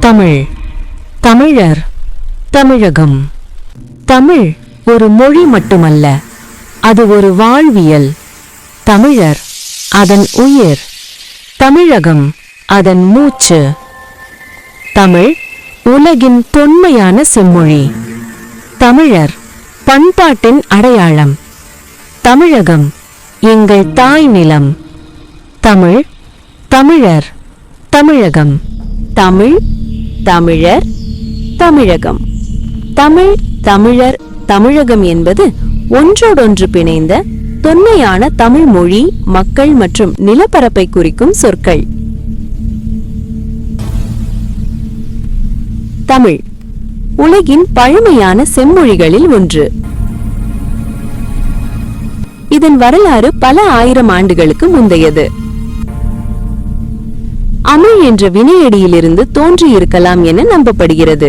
தமிழ். தமிழர் தமிழகம். தமிழ் ஒரு மொழி மட்டுமல்ல அது ஒரு வாழ்வியல். தமிழர் அதன் உயிர் தமிழகம் அதன் மூச்சு. தமிழ் உலகின் தொன்மையான செம்மொழி. தமிழர் பண்பாட்டின் அடையாளம். தமிழகம் எங்கள் தாய் நிலம். தமிழ் தமிழர் தமிழகம். தமிழ் தமிழர் தமிழகம். தமிழ் தமிழர் தமிழகம் என்பது ஒன்றோடொன்று பிணைந்த தொன்மையான தமிழ் மொழி மக்கள் மற்றும் நிலப்பரப்பை குறிக்கும் சொற்கள். தமிழ் உலகின் பழமையான செம்மொழிகளில் ஒன்று. இதன் வரலாறு பல ஆயிரம் ஆண்டுகளுக்கு முந்தையது. அமை என்ற வினையடியிலிருந்து தோன்றியிருக்கலாம் என நம்பப்படுகிறது.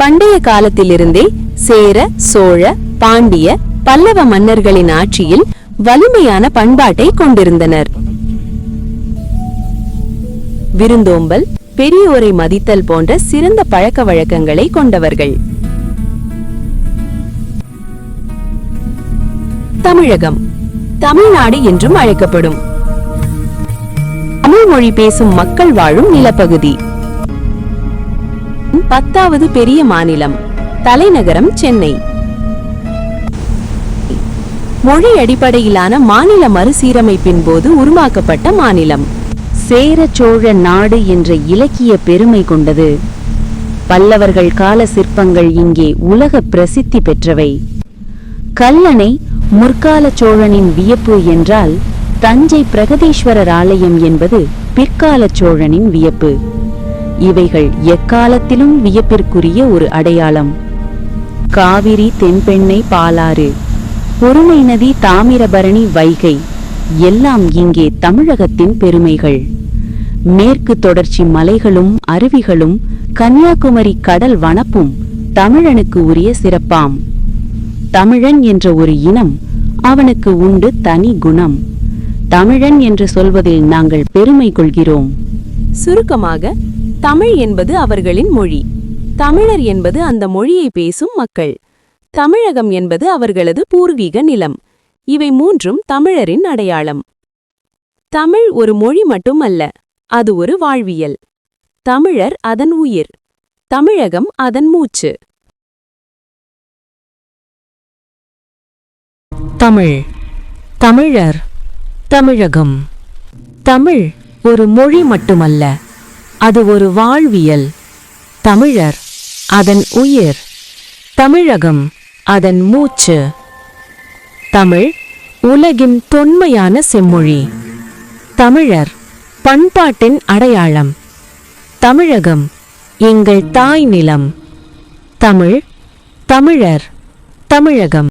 பண்டைய காலத்திலிருந்தே சேர சோழ பாண்டிய பல்லவ மன்னர்களின் ஆட்சியில் வலிமையான பண்பாட்டை கொண்டிருந்தனர். விருந்தோம்பல் பெரியோரை மதித்தல் போன்ற சிறந்த பழக்க வழக்கங்களை கொண்டவர்கள். தமிழகம் தமிழ்நாடு என்றும் அழைக்கப்படும். மொழி பேசும் மக்கள் வாழும் நிலப்பகுதி. பத்தாவது பெரிய மாநிலம் தலைநகரம் சென்னை. மொழி அடிப்படையிலான மாநில மறுசீரமைப்பின் போது உருவாக்கப்பட்ட மாநிலம். சேர சோழ நாடு என்ற இலக்கிய பெருமை கொண்டது. பல்லவர்கள் கால சிற்பங்கள் இங்கே உலக பிரசித்தி பெற்றவை. கல்லணை முற்கால சோழனின் வியப்பு என்றால் தஞ்சை பிரகதீஸ்வரர் ஆலயம் என்பது பிற்கால சோழனின் வியப்பு. இவைகள் எக்காலத்திலும் வியப்பிற்குரிய ஒரு அடையாளம். காவிரி தென்பெண்ணை பாலாறு பொருளை நதி தாமிரபரணி வைகை எல்லாம் இங்கே தமிழகத்தின் பெருமைகள். மேற்கு தொடர்ச்சி மலைகளும் அருவிகளும் கன்னியாகுமரி கடல் வனப்பும் தமிழனுக்கு உரிய சிறப்பாம். தமிழன் என்ற ஒரு இனம் அவனுக்கு உண்டு தனி குணம். தமிழன் என்று சொல்வதில் நாங்கள் பெருமை கொள்கிறோம். சுருக்கமாக தமிழ் என்பது அவர்களின் மொழி. தமிழர் என்பது அந்த மொழியை பேசும் மக்கள். தமிழகம் என்பது அவர்களது பூர்வீக நிலம். இவை மூன்றும் தமிழரின் அடையாளம். தமிழ் ஒரு மொழி மட்டுமல்ல அது ஒரு வாழ்வியல். தமிழர் அதன் உயிர். தமிழகம் அதன் மூச்சு. தமிழ். தமிழர். தமிழகம். தமிழ் ஒரு மொழி மட்டுமல்ல அது ஒரு வாழ்வியல். தமிழர் அதன் உயிர். தமிழகம் அதன் மூச்சு. தமிழ் உலகின் தொன்மையான செம்மொழி. தமிழர் பண்பாட்டின் அடையாளம். தமிழகம் எங்கள் தாய் நிலம். தமிழ் தமிழர் தமிழகம்.